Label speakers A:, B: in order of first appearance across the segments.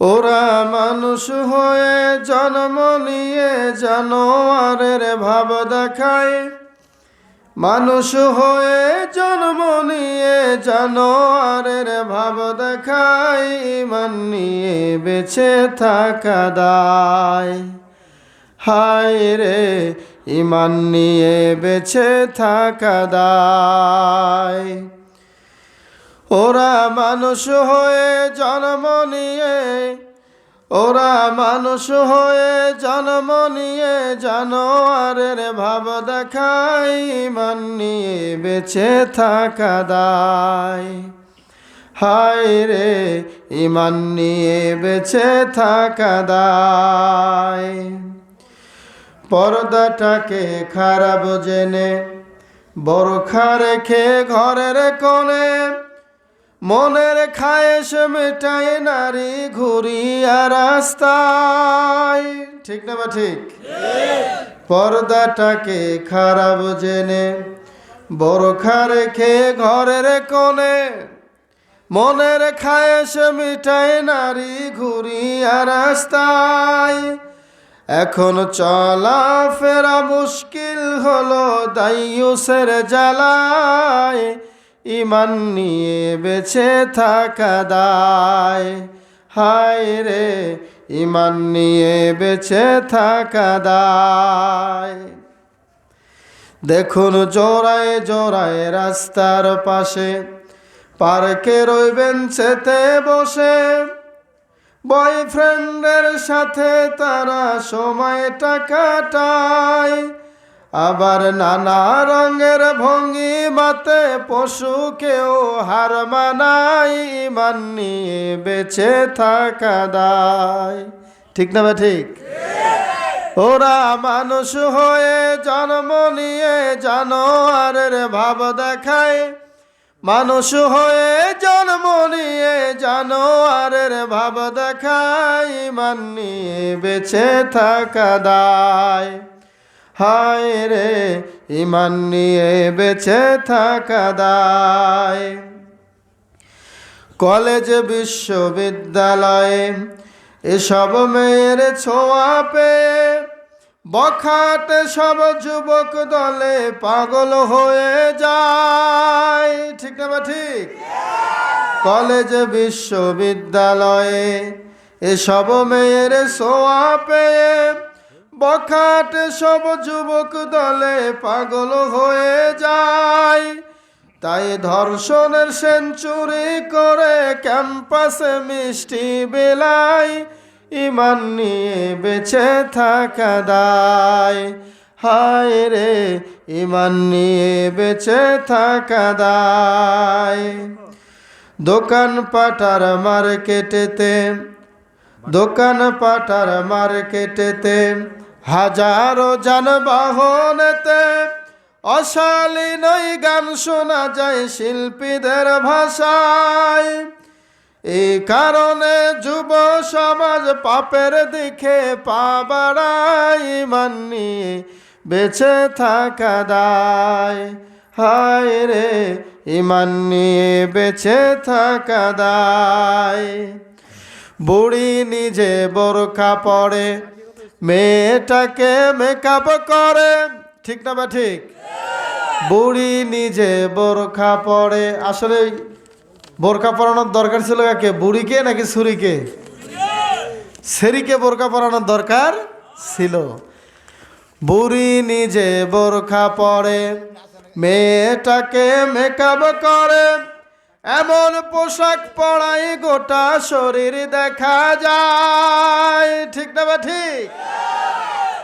A: ওরা মানুষ হয়ে জন্ম নিয়ে জানোয়ারের ভাব দেখায়। মানুষ হয়ে জন্ম নিয়ে জানোয়ারের ভাব দেখায়, ইমান নিয়ে বেঁচে থাকা দায়। হায় রে, ইমান নিয়ে বেঁচে থাকা দায়। ওরা মানুষ হয়ে জন্ম নিয়ে, ওরা মানুষ হয়ে জন্ম নিয়ে জানোয়ারের ভাব দেখায়, ইমান নিয়ে বেঁচে থাকা দায়। হায় রে, ইমান নিয়ে বেঁচে থাকা দায়। পর্দাটাকে খারাপ জেনে, বরখা রেখে ঘরের কোণে মনের খায়েশ মেটায় নারী ঘুরিয়া রাস্তায়। ঠিক না বা ঠিক? পর্দাটাকে খারাপ জেনে বরখা রেখে ঘরের কোণে। মনের খায়েশ মিটায় নারী ঘুরিয়া রাস্তায়। এখন চলা ফেরা মুশকিল হলো দাইয়ুসের জ্বালায়। ইমান নিয়ে বেঁচে থাকা দায়। হায় রে, ইমান নিয়ে বেঁচে থাকা দায়। দেখুন জোড়ায় জোড়ায় রাস্তার পাশে, পার্কে রইবেন সেতে বসে। বয়ফ্রেন্ডের সাথে তারা সময়টা কাটায় আবার নানা রঙের ভঙ্গি মাতে পশুকেও হার মানাই ইমান বেঁচে থাকা দায়। ঠিক না ঠিক? ওরা মানুষ হয়ে জন্ম নিয়ে জানোয়ারের ভাব দেখায়। মানুষ হয়ে জন্ম নিয়ে জানোয়ারের ভাব দেখায়, ইমান বেঁচে থাকা দায়। হায় রে, ইমান নিয়ে বেঁচে থাকা দায়। কলেজ, বিশ্ববিদ্যালয়ে এসব মেয়ের ছোঁয়া পেয়ে বখাট সব যুবক দলে পাগল হয়ে যায়। ঠিক না বা ঠিক? কলেজ, বিশ্ববিদ্যালয়ে এসব মেয়ের ছোঁয়া পেয়ে বখাটে সব যুবক দলে পাগল হয়ে যায়। তাই ধর্ষণের সেঞ্চুরি করে ক্যাম্পাসে মিষ্টি বেলায়, ইমান নিয়ে বেঁচে থাকা দায়। হায় রে, ইমান নিয়ে বেঁচে থাকা দায়। দোকান পাটার মার্কেটেতে, দোকান পাটার মার্কেটেতে হাজারো যানবাহনেতে অশালীন ওই গান শোনা যায় শিল্পীদের ভাষায়। এই কারণে যুব সমাজ পাপের দিকে পা নিয়ে বেঁচে থাকা দায়। হায় রে ইমান নিয়ে বেঁচে থাকা দায়। বুড়ি নিজে বোরখা পরে মেয়েটাকে মেকআপ করে। ঠিক না বা ঠিক? বুড়ি নিজে বোরখা পরে। আসলে বোরখা পরানোর দরকার ছিল কাকে? বুড়িকে নাকি ছুরিকে? সেরিকে বোরখা পরানোর দরকার ছিল। বুড়ি নিজে বোরখা পরে, মেয়েটাকে মেকআপ করে। এমন পোশাক পরাই গোটা শরীর দেখা যায়। ঠিক না বা ঠিক?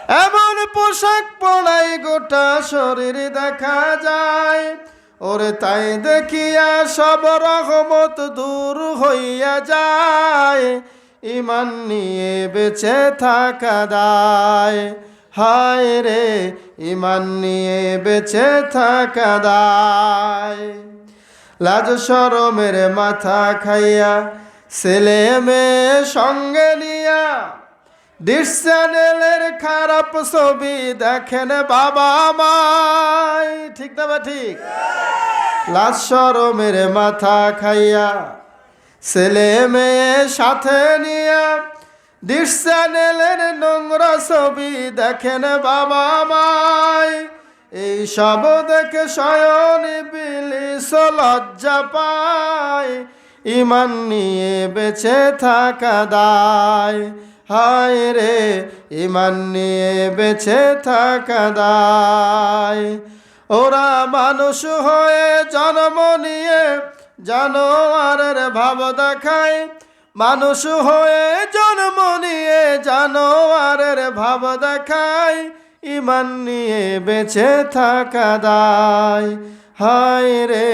A: এমন পোশাক পরাই গোটা শরীর দেখা যায়। ওরে তাই দেখিয়া সব রহমত দূর হইয়া যায়। ইমান নিয়ে বেঁচে থাকা দায়। হায় রে, ইমান নিয়ে বেঁচে থাকা দায়। লাজ সরমের মাথা খাইয়া, ছেলে মেয়ে সঙ্গে নিয়া ডিস খারাপ ছবি দেখেন বাবা মাই। ঠিক না বা ঠিক? লাজ সরমের মাথা খাইয়া, ছেলে মেয়ে সাথে নিয়ে চ্যানেলের নোংরা ছবি দেখেন বাবা মাই। এই সব দেখে শয়ন বিলিস, লজ্জা পায়। ইমান নিয়ে বেঁচে থাকা দায়। হায় রে, ইমান নিয়ে বেঁচে থাকা দায়। ওরা মানুষ হয়ে জন্ম নিয়ে জানোয়ারের ভাব দেখায়। মানুষ হয়ে জন্ম নিয়ে জানোয়ারের ভাব দেখায়। ইমান নিয়ে বেঁচে থাকা দায়। হায় রে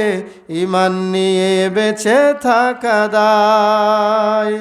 A: ইমান নিয়ে বেঁচে থাকা দায়।